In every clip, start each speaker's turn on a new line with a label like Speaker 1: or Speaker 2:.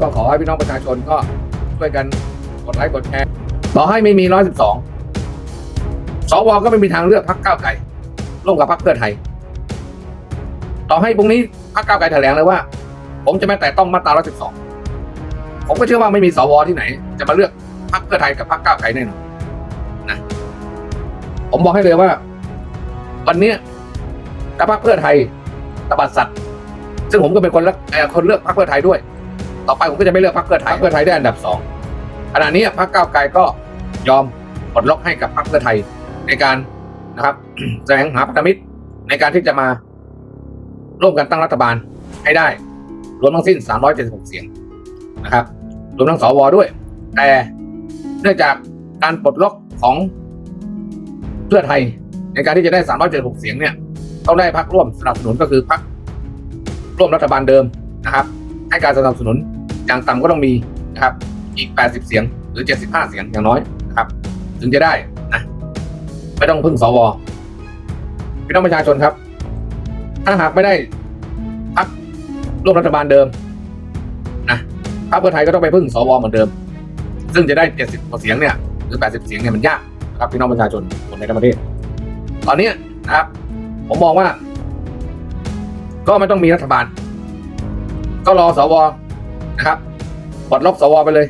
Speaker 1: ก็ขอให้พี่น้องประชาชนก็ช่วยกันกดไลค์กดแชร์ต่อให้ไม่มีร้อยสิบสองสวก็ไม่มีทางเลือกพรรคก้าวไกลร่วมกับพรรคเพื่อไทย ต่อให้พรุ่งนี้พรรคก้าวไกลแถลงเลยว่า ผมจะไม่แตะต้องมาตราร้อยสิบสองผมก็เชื่อว่าไม่มีสวที่ไหน จะมาเลือกพรรคเพื่อไทยกับพรรคก้าวไกลแน่นอนนะผมบอกให้เลยว่า วันนี้ยถ้าพรรคเพื่อไทยตบัดสัตว์ซึ่งผมก็เป็นคนเลือกคนเลือกพรรคเพื่อไทยด้วย ต่อไปผมก็จะไม่เลือกพรรคเพื่อไทยพรรคเพื่อไทยได้อันดับสองขณะนี้พรรคก้าวไกลก็ยอมปลดล็อกให้กับพรรคเพื่อไทยในการนะครับแสวงหาพันธมิตรในการที่จะมาร่วมกันตั้งรัฐบาลให้ได้ รวมทั้งสิ้น 376 เสียงนะครับ รวมทั้งสวด้วย แต่เนื่องจากการปลดล็อกของเพื่อไทยในการที่จะได้ 376 เสียงเนี่ยต้องได้พรรคร่วมสนับสนุนก็คือพรรคร่วมรัฐบาลเดิมนะครับ ให้การสนับสนุน อย่างต่ำก็ต้องมีนะครับ อีก 80 เสียงหรือ 75 เสียงอย่างน้อยนะครับ ถึงจะได้นะไม่ต้องพึ่งสวพี่น้องประชาชนครับ ถ้าหากไม่ได้พรรคร่วมรัฐบาลเดิมนะพรรคเพื่อไทยก็ต้องไปพึ่งสวเหมือนเดิม ซึ่งจะได้ 70กว่าเสียงเนี่ยหรือ 80 เสียงเนี่ยมันยากนะครับพี่น้องประชาชนคนในทั้งประเทศ ตอนนี้นะครับ ผมมองว่า ก็ไม่ต้องมีรัฐบาล ก็รอสว นะครับปลดล็อกสวไปเลย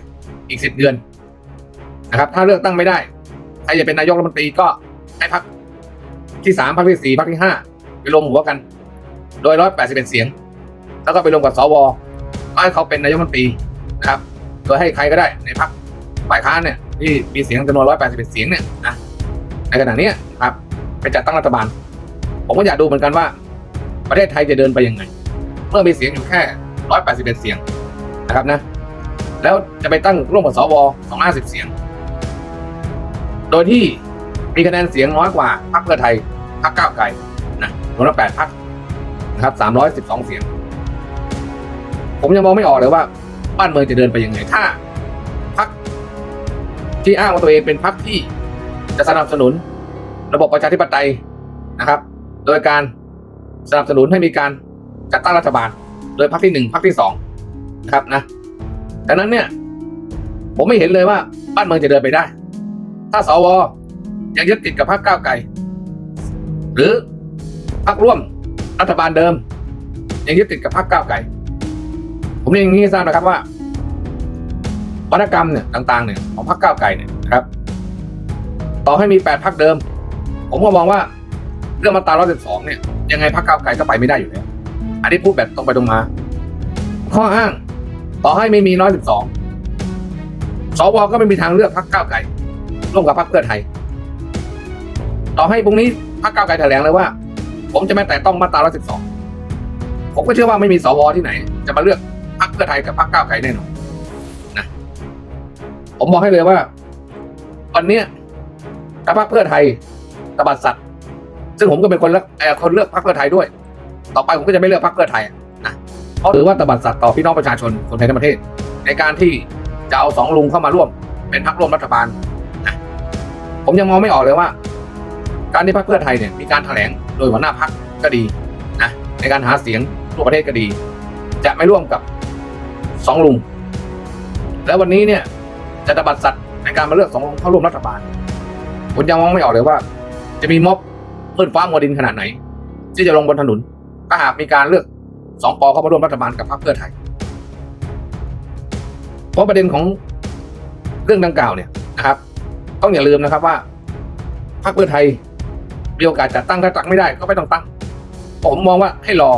Speaker 1: อีกสิบเดือนนะครับถ้าเลือกตั้งไม่ได้ใครจะเป็นนายกรัฐมนตรีก็ให้พักที่สามพักที่สี่พักที่ห้าไปรวมหัวกัน โดยร้อยแปดสิบเอ็ดเสียง แล้วก็ไปรวมกับสวให้เขาเป็นนายกรัฐมนตรีนะครับโดยให้ใครก็ได้ในพักฝ่ายค้านเนี่ยที่มีเสียงจำนวนร้อยแปดสิบเอ็ดเสียงเนี่ยนะในขณะนี้นะครับไปจัดตั้งรัฐบาล ผมก็อยากดูเหมือนกันว่า ประเทศไทยจะเดินไปยังไง เมื่อมีเสียงอยู่แค่ร้อยแปดสิบเอ็ดเสียง นะครับนะ แล้วจะไปตั้งร่วมกับสวสองห้าสิบเสียง โดยที่มีคะแนนเสียงน้อยกว่าพรรคเพื่อไทยพรรคก้าวไกลนะรวมแล้วแปดพรรคนะครับสามร้อยสิบสองเสียง ผมยังมองไม่ออกเลยว่า บ้านเมืองจะเดินไปยังไง ถ้าพรรคที่อ้างว่าตัวเองเป็นพรรคที่จะสนับสนุน ระบบประชาธิปไตยนะครับ โดยการสนับสนุนให้มีการจัดตั้งรัฐบาล โดยพรรคที่หนึ่งพรรคที่สอง ครับนะดังนั้นเนี่ย ผมไม่เห็นเลยว่า บ้านเมืองจะเดินไปได้ ถ้าสวยังยึดติดกับพรรคก้าวไกล หรือพรรคร่วมรัฐบาลเดิม ยังยึดติดกับพรรคก้าวไกล ผมเรียนอย่างนี้ทราบนะครับว่าวัฒกรรมเนี่ยต่าง ๆ เนี่ยของพรรคก้าวไกลเนี่ยนะครับ ต่อให้มีแปดพรรคเดิม ผมก็มองว่าเรื่องมาตรา112เนี่ยยังไงพรรคก้าวไกลก็ไปไม่ได้อยู่แล้วอันนี้พูดแบบตรงไปตรงมา ข้ออ้าง ต่อให้ไม่มี112สวก็ไม่มีทางเลือกพรรคก้าวไกลร่วมกับพรรคเพื่อไทย ต่อให้พรุ่งนี้พรรคก้าวไกลแถลงเลยว่า ผมจะไม่แตะต้องมาตรา112ผมก็เชื่อว่าไม่มีสวที่ไหน จะมาเลือกพรรคเพื่อไทยกับพรรคก้าวไกลแน่นอนนะผมบอกให้เลยว่าวันนี้ถ้าพรรคเพื่อไทยตบัดสัตว์ซึ่งผมก็เป็นคนเลือกคนเลือกพรรคเพื่อไทยด้วย ต่อไปผมก็จะไม่เลือกพรรคเพื่อไทย เพราะถือว่าตบัดสัตว์ต่อพี่น้องประชาชนคนไทยทั้งประเทศ ในการที่จะเอาสองลุงเข้ามาร่วม เป็นพรรคร่วมรัฐบาลนะผมยังมองไม่ออกเลยว่า การที่พรรคเพื่อไทยเนี่ยมีการแถลงโดยหัวหน้าพรรคก็ดีนะในการหาเสียงทั่วประเทศก็ดี จะไม่ร่วมกับสองลุง แล้ววันนี้เนี่ยจะตบัดสัตว์ในการมาเลือกสองลุงเข้าร่วมรัฐบาล ผมยังมองไม่ออกเลยว่า จะมีม็อบมืดฟ้ามัวดินขนาดไหน ที่จะลงบนถนนถ้าหากมีการเลือก สองปอเข้ามาร่วมรัฐบาลกับพรรคเพื่อไทย เพราะประเด็นของเรื่องดังกล่าวเนี่ยนะครับ ต้องอย่าลืมนะครับว่าพรรคเพื่อไทยมีโอกาสจัดตั้งถ้าตั้งไม่ได้ก็ไม่ต้องตั้ง ผมมองว่าให้รอ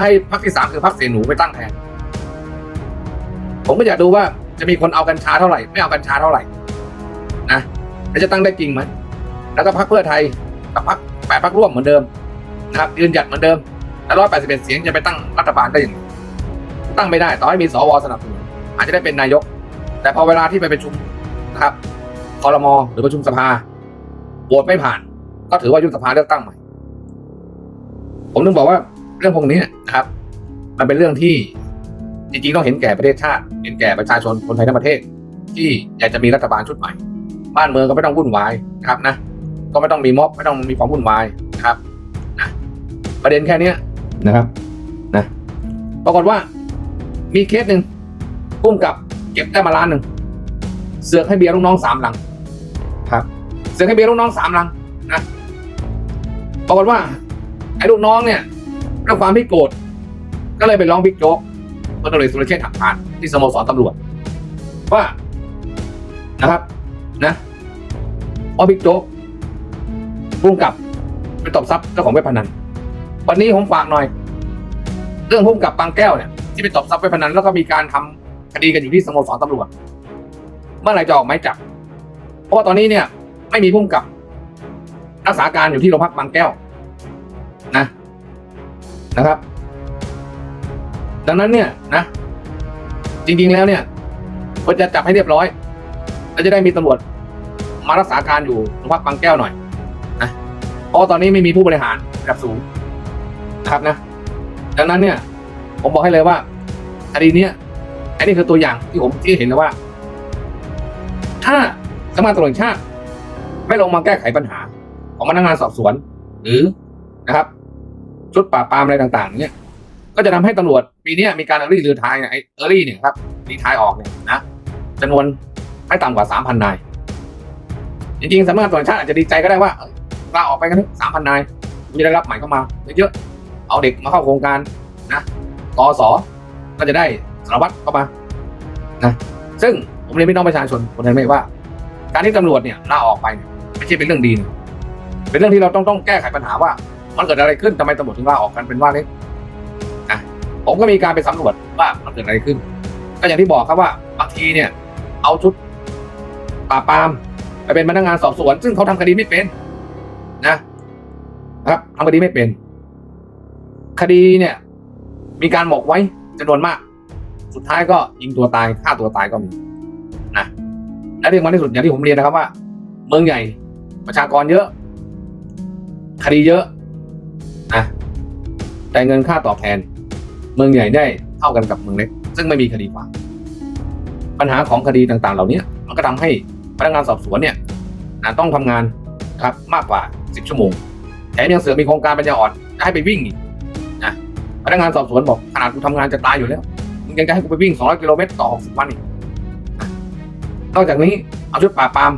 Speaker 1: ให้พรรคที่สามคือพรรคเสนหนูไปตั้งแทน ผมก็อยากดูว่าจะมีคนเอากัญชาเท่าไหร่ ไม่เอากัญชาเท่าไหร่นะแล้วจะตั้งได้จริงไหมแล้วก็พรรคเพื่อไทยกับพรรคแปดพรรคร่วมเหมือนเดิมนะครับยืนหยัดเหมือนเดิม แล้วร้อยแปดสิบเอ็ดเสียงจะไปตั้งรัฐบาลได้อย่างไรตั้งไม่ได้ ต่อให้มีสวสนับสนุนอาจจะได้เป็นนายก แต่พอเวลาที่ไปประชุมนะครับคอรมอหรือประชุมสภาโหวตไม่ผ่าน ก็ถือว่ายุบสภาเลือกตั้งใหม่ ผมถึงบอกว่าเรื่องพวกนี้นะครับ มันเป็นเรื่องที่จริงๆต้องเห็นแก่ประเทศชาติ เห็นแก่ประชาชนคนไทยทั้งประเทศ ที่อยากจะมีรัฐบาลชุดใหม่ บ้านเมืองก็ไม่ต้องวุ่นวายนะครับนะ ก็ไม่ต้องมีม็อบไม่ต้องมีความวุ่นวายนะครับนะประเด็นแค่เนี้ย นะครับนะปรากฏว่ามีเคสหนึ่งพุ่มกับเก็บได้มาล้านหนึ่งเสือกให้เบียร์ลูกน้องสามลัง ครับ เสือกให้เบียร์ลูกน้องสามลังนะปรากฏว่าไอ้ลูกน้องเนี่ยด้วยความที่โกรธก็เลยไปร้องบิ๊กโจ๊กพลตำรวจเอกสุรเชษฐ์หักพานที่สโมสรตำรวจ ว่านะครับนะเพราะบิ๊กโจ๊กพุ่งกับไปตบทรัพย์เจ้าของเว็บพนัน วันนี้ผมฝากหน่อย เรื่องพุ่งกับปางแก้วเนี่ยที่ไปตบทรัพย์เว็บพนันแล้วก็มีการทำคดีกันอยู่ที่สโมสรตำรวจ เมื่อไหร่จะออกหมายจับ เพราะว่าตอนนี้เนี่ย ไม่มีพุ่งกับรักษาการอยู่ที่โรงพักบางแก้ว นะนะครับ ดังนั้นเนี่ยนะ จริงๆแล้วเนี่ยควรจะจับให้เรียบร้อยแล้วจะได้มีตำรวจมารักษาการอยู่โรงพักบางแก้วหน่อยนะเพราะตอนนี้ไม่มีผู้บริหารระดับสูง นะครับนะ ดังนั้นเนี่ย ผมบอกให้เลยว่าคดีเนี้ยอันนี้คือตัวอย่างที่ผมที่เห็นเลยว่า ถ้าสำนักงาตำรวจชาติไม่ลงมาแก้ไขปัญหา ของพนักงานสอบสวน หรือนะครับ ชุดปราบปรามอะไรต่างๆ เนี่ย ก็จะทำให้ตำรวจปีนี้มีการเออรี่หรือทายเนี่ยไอเออรี่เนี่ยครับรีทายออกเนี่ยนะจำนวนไม่ต่ำกว่าสามพันนาย จริงๆสำนักงานตำรวจชาติอาจจะดีใจก็ได้ว่าเอ้ยลาออกไปกันสามพันนายมีได้รับใหม่เข้ามาเยอะ เอาเด็กมาเข้าโครงการนะกอสอก็จะได้สารวัตรเข้ามานะซึ่งผมเรียนพี่น้องประชาชนคนไทยไม่ว่า การที่ตำรวจเนี่ยลาออกไปเนี่ยไม่ใช่เป็นเรื่องดีนะเป็นเรื่องที่เราต้องต้องแก้ไขปัญหาว่า มันเกิดอะไรขึ้นทำไมตำรวจถึงลาออกกันเป็นว่าเล็กนะผมก็มีการไปสำรวจว่ามันเกิดอะไรขึ้น ก็อย่างที่บอกครับว่าบางทีเนี่ย เอาชุดปราบปรามไปเป็นพนักงานสอบสวน ซึ่งเขาทำคดีไม่เป็น นะ นะครับทำคดีไม่เป็น คดีเนี่ย มีการหมกไว้จำนวนมาก สุดท้ายก็ยิงตัวตายฆ่าตัวตายก็มีนะและที่สำคัญที่สุดอย่างที่ผมเรียนนะครับว่า เมืองใหญ่ประชากรเยอะ คดีเยอะนะแต่เงินค่าตอบแทน เมืองใหญ่ได้เท่ากันกับเมืองเล็ก ซึ่งไม่มีคดีความปัญหาของคดีต่างๆ เหล่านี้มันก็ทำให้พนักงานสอบสวนเนี่ยนะต้องทำงานครับมากกว่า 10 ชั่วโมงแถมยังเสือมีโครงการปัญญาอ่อนจะให้ไปวิ่งอีก พนักงานสอบสวนบอกขนาดกูทำงานจะตายอยู่แล้วมึงยังจะให้กูไปวิ่ง 200 กิโลเมตรต่อ 60 วันอีก นอกจากนี้เอาชุดปราบปราม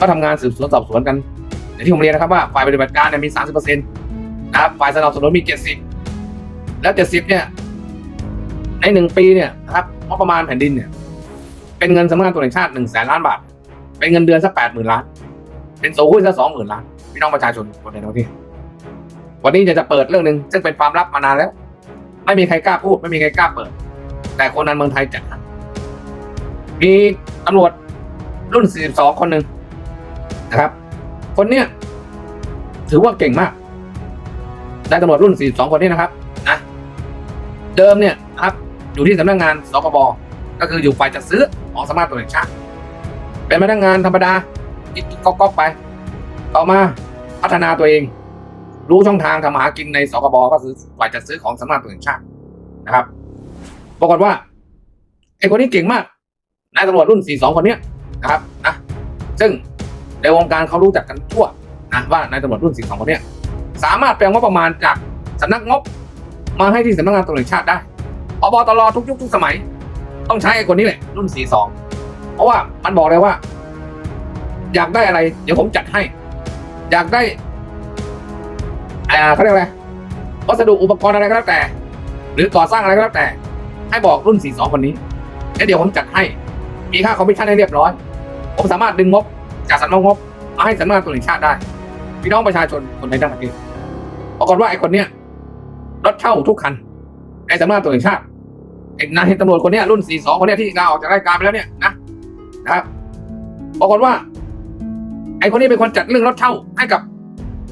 Speaker 1: ก็ทำงานสืบสวนสอบสวนกันอย่างที่ผมเรียนนะครับว่าฝ่ายปฏิบัติการเนี่ยมี 30%นะครับฝ่ายสนับสนุนมี 70 แล้ว 70 เนี่ยในหนึ่งปีเนี่ยนะครับงบประมาณแผ่นดินเนี่ย เป็นเงินสำนักงานตำรวจแห่งชาติหนึ่งแสนล้านบาท เป็นเงินเดือนสักแปดหมื่นล้าน เป็นโซ่หุ้นสักสองหมื่นล้าน พี่น้องประชาชนคนในท้องที่ วันนี้จะจะเปิดเรื่องหนึ่งซึ่งเป็นความลับมานานแล้ว ไม่มีใครกล้าพูดไม่มีใครกล้าเปิด แต่คนนั้นเมืองไทยจัดมีตำรวจรุ่น 42 คนหนึ่งนะครับ คนเนี้ยถือว่าเก่งมากนายตำรวจรุ่น 42 คนนี้นะครับนะเดิมเนี่ยนะครับอยู่ที่สำนักงานสกบก็คืออยู่ฝ่ายจัดซื้อของสำนักงานตรวจแห่งชาติเป็นพนักงานธรรมดากิ๊กก๊อกไป ต่อมาพัฒนาตัวเอง รู้ช่องทางทำมาหากินในสกบก็คือฝ่ายจัดซื้อของสำนักงานตำรวจแห่งชาตินะครับปรากฏว่าไอ้คนนี้เก่งมากนายตำรวจรุ่น 42 คนเนี้ยนะครับนะซึ่งในวงการเขารู้จักกันทั่วนะว่านายตำรวจรุ่น 42 คนเนี้ยสามารถแปลงงบประมาณจากสำนักงบมาให้ที่สำนักงานตำรวจแห่งชาติได้พบตรทุกยุคทุกสมัย ต้องใช้ไอ้คนนี้แหละ รุ่น 42 เพราะว่ามันบอกเลยว่า อยากได้อะไร เดี๋ยวผมจัดให้ อยากได้ อ่าเขาเรียกอะไรวัสดุอุปกรณ์อะไรก็แล้วแต่ หรือก่อสร้างอะไรก็แล้วแต่ ให้บอกรุ่น 42 คนนี้แล้วเดี๋ยวผมจัดให้ มีค่าคอมมิชชั่นให้เรียบร้อย ผมสามารถดึงงบจากสำนักงบมาให้สำนักงานตำรวจแห่งชาติได้พี่น้องประชาชนคนไทยทั้งประเทศปรากฏว่าไอ้คนเนี้ยรถเช่าทุกคันไอ้สำนักงานตำรวจแห่งชาติไอ้นายตำรวจคนเนี้ยรุ่น 42 คนเนี้ยที่ลาออกจากราชการไปแล้วเนี่ยนะนะครับปรากฏว่า ไอ้คนนี้เป็นคนจัดเรื่องรถเช่าให้กับ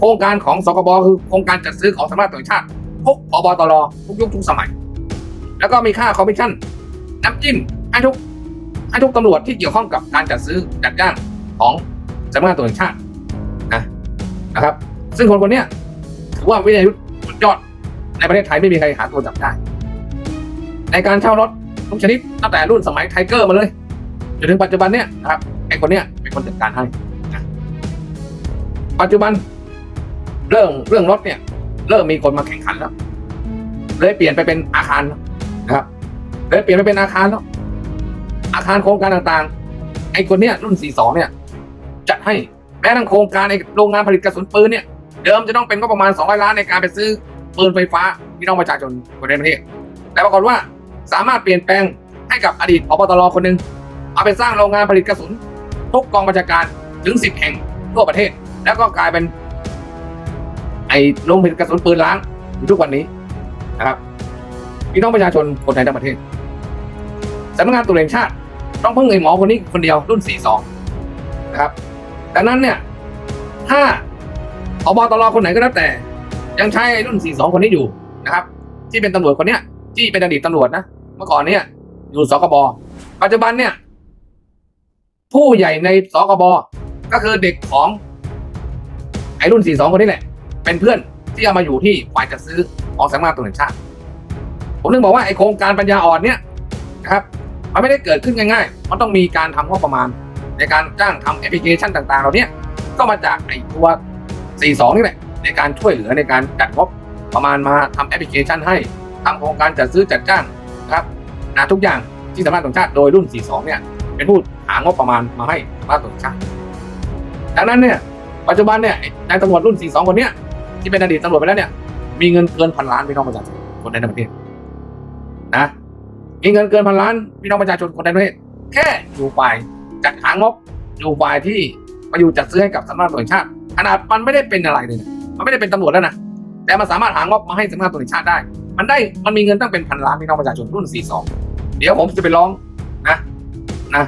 Speaker 1: โครงการของสกบคือโครงการจัดซื้อของสำนักงานตำรวจแห่งชาติทุกอบตรทุกยุคทุกสมัย แล้วก็มีค่าคอมมิชชั่นน้ำจิ้มให้ทุกให้ทุกตำรวจที่เกี่ยวข้องกับการจัดซื้อจัดจ้างของสำนักงานตำรวจแห่งชาตินะนะครับ ซึ่งคนคนนี้ถือว่าวิทยายุทธสุดยอดในประเทศไทยไม่มีใครหาตัวจับได้ ในการเช่ารถทุกชนิดตั้งแต่รุ่นสมัยไทเกอร์มาเลยจนถึงปัจจุบันเนี้ยนะครับไอ้คนเนี้ยเป็นคนจัดการให้นะปัจจุบัน เรื่องเรื่องรถเนี่ย เริ่มมีคนมาแข่งขันแล้วเลยเปลี่ยนไปเป็นอาคารนะครับเลยเปลี่ยนไปเป็นอาคารแล้วอาคารโครงการต่างๆ ไอ้คนเนี้ยรุ่น42เนี่ย จัดให้แม้ทั้งโครงการในโรงงานผลิตกระสุนปืนเนี่ยเดิมจะต้องเป็นก็ประมาณ200ล้านในการไปซื้อปืนไฟฟ้าพี่น้องประชาชนคนในประเทศแต่ปรากฏว่าสามารถเปลี่ยนแปลงให้กับอดีตพบตรคนหนึ่งเอาไปสร้างโรงงานผลิตกระสุนทุกกองบัญชาการถึง10แห่งทั่วประเทศ แล้วก็กลายเป็น ไอ้โรงผลิตกระสุนปืนล้างอยู่ทุกวันนี้นะครับพี่น้องประชาชนคนไทยทั้งประเทศสำนักงานตรวจแห่งชาติต้องเพึ่งไอ้หมอคนนี้คนเดียวรุ่น 42 นะครับดังนั้นเนี่ย ถ้าอบตรคนไหนก็แล้วแต่ ยังใช้รุ่น 42 คนนี้อยู่นะครับ ที่เป็นตำรวจคนเนี้ย ที่เป็นอดีตตำรวจนะ เมื่อก่อนเนี่ยอยู่สกบปัจจุบันเนี่ย ผู้ใหญ่ในสกบก็คือเด็กของไอ้รุ่น 42 คนนี้แหละ เป็นเพื่อนที่เอามาอยู่ที่ฝ่ายจัดซื้อของสำนักงานตำรวจแห่งชาติ ผมถึงบอกว่าไอโครงการปัญญาอ่อนเนี่ยนะครับมันไม่ได้เกิดขึ้นง่ายๆ มันต้องมีการทำงบประมาณ ในการจ้างทำแอปพลิเคชันต่างๆเหล่านี้ก็มาจากไอตัว 42 นี่แหละในการช่วยเหลือในการจัดงบประมาณมาทำแอปพลิเคชันให้ทำโครงการจัดซื้อจัดจ้างนะครับนะทุกอย่างที่สำนักงานตำรวจแห่งชาติโดยรุ่น 42 เนี่ยเป็นผู้หางบประมาณมาให้สำนักงานตำรวจแห่งชาติดังนั้นเนี่ยปัจจุบันเนี่ยนายตำรวจรุ่น 42 คนเนี้ย ที่เป็นอดีตตำรวจไปแล้วเนี่ย มีเงินเกินพันล้านพี่น้องประชาชนคนในประเทศนะมีเงินเกินพันล้านพี่น้องประชาชนคนในประเทศแค่อยู่ฝ่ายจัดหางบอยู่ฝ่ายที่มาอยู่จัดซื้อให้กับสำนักงานตำรวจชาติขนาดมันไม่ได้เป็นอะไรเลยนะมันไม่ได้เป็นตำรวจแล้วนะแต่มันสามารถหางบมาให้สำนักงานตำรวจชาติได้ มันได้มันมีเงินตั้งเป็นพันล้านพี่น้องประชาชนรุ่น 42 เดี๋ยวผมจะไปร้องนะนะ